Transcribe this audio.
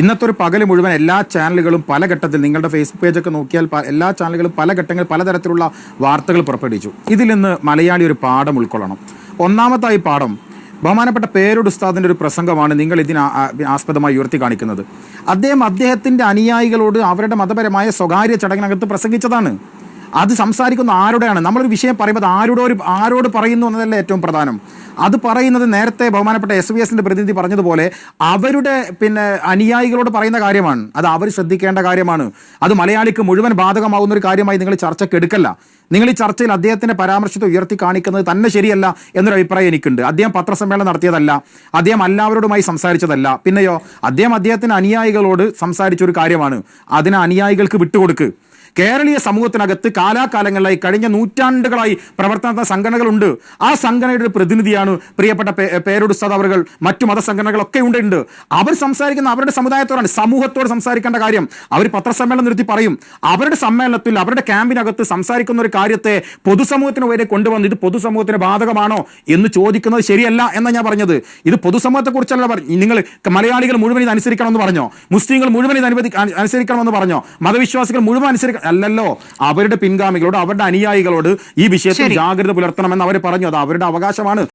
ഇന്നത്തെ ഒരു പകൽ മുഴുവൻ എല്ലാ ചാനലുകളും പല ഘട്ടത്തിൽ നിങ്ങളുടെ ഫേസ്ബുക്ക് പേജൊക്കെ നോക്കിയാൽ എല്ലാ ചാനലുകളും പല ഘട്ടങ്ങളിൽ പലതരത്തിലുള്ള വാർത്തകൾ പുറപ്പെടുവിച്ചു. ഇതിൽ നിന്ന് മലയാളി ഒരു പാഠം ഉൾക്കൊള്ളണം. ഒന്നാമത്തായി പാഠം ബഹുമാനപ്പെട്ട പേരോട് ഉസ്താദിന്റെ ഒരു പ്രസംഗമാണ് നിങ്ങൾ ഇതിന് ആസ്പദമായി ഉയർത്തി കാണിക്കുന്നത്. അദ്ദേഹം അദ്ദേഹത്തിന്റെ അനുയായികളോട് അവരുടെ മതപരമായ സ്വകാര്യ ചടങ്ങിനകത്ത് പ്രസംഗിച്ചതാണ്. അത് സംസാരിക്കുന്ന ആരുടെയാണ്? നമ്മളൊരു വിഷയം പറയുമ്പോൾ ആരോടോ ഒരു ആരോട് പറയുന്നു എന്നതല്ല ഏറ്റവും പ്രധാനം. അത് പറയുന്നത് നേരത്തെ ബഹുമാനപ്പെട്ട എസ് വി എസിന്റെ പ്രതിനിധി പറഞ്ഞതുപോലെ അവരുടെ പിന്നെ അനുയായികളോട് പറയുന്ന കാര്യമാണ്. അത് അവർ ശ്രദ്ധിക്കേണ്ട കാര്യമാണ്. അത് മലയാളിക്ക് മുഴുവൻ ബാധകമാകുന്ന ഒരു കാര്യമായി നിങ്ങൾ ചർച്ചയ്ക്ക് എടുക്കല്ല. നിങ്ങൾ ഈ ചർച്ചയിൽ അദ്ദേഹത്തിന്റെ പരാമർശത്തെ ഉയർത്തി കാണിക്കുന്നത് തന്നെ ശരിയല്ല എന്നൊരു അഭിപ്രായം എനിക്കുണ്ട്. അദ്ദേഹം പത്രസമ്മേളനം നടത്തിയതല്ല. അദ്ദേഹം എല്ലാവരോടുമായി സംസാരിച്ചതല്ല. പിന്നെയോ അദ്ദേഹം അദ്ദേഹത്തിന്റെ അനുയായികളോട് സംസാരിച്ച ഒരു കാര്യമാണ്. അതിന് അനുയായികൾക്ക് വിട്ടുകൊടുക്ക്. കേരളീയ സമൂഹത്തിനകത്ത് കാലാകാലങ്ങളിലായി കഴിഞ്ഞ നൂറ്റാണ്ടുകളായി പ്രവർത്തന സംഘടനകളുണ്ട്. ആ സംഘടനയുടെ ഒരു പ്രതിനിധിയാണ് പ്രിയപ്പെട്ട പേരുടുസ്താദ് അവർ മറ്റു മതസംഘടനകളൊക്കെ ഉണ്ട് ഉണ്ട് അവർ സംസാരിക്കുന്ന അവരുടെ സമുദായത്തോടാണ് സമൂഹത്തോട് സംസാരിക്കേണ്ട കാര്യം. അവർ പത്രസമ്മേളനം നിർത്തി പറയും. അവരുടെ സമ്മേളനത്തിൽ അവരുടെ ക്യാമ്പിനകത്ത് സംസാരിക്കുന്ന ഒരു കാര്യത്തെ പൊതുസമൂഹത്തിന് വരെ കൊണ്ടുവന്ന് ഇത് പൊതുസമൂഹത്തിന് ബാധകമാണോ എന്ന് ചോദിക്കുന്നത് ശരിയല്ല എന്നാണ് ഞാൻ പറഞ്ഞത്. ഇത് പൊതുസമൂഹത്തെക്കുറിച്ചല്ല പറഞ്ഞു നിങ്ങൾ മലയാളികൾ മുഴുവൻ ഇത് അനുസരിക്കണമെന്ന് പറഞ്ഞോ? മുസ്ലിങ്ങൾ മുഴുവൻ ഇത് അനുവദി അനുസരിക്കണമെന്ന് പറഞ്ഞോ? മതവിശ്വാസികൾ മുഴുവൻ അനുസരിക്കണം അല്ലല്ലോ അവരുടെ പിൻഗാമികളോട് അവരുടെ അനുയായികളോട് ഈ വിഷയത്തിൽ. ജാഗ്രത പുലർത്തണമെന്ന് അവർ പറഞ്ഞു അത് അവരുടെ അവകാശമാണ്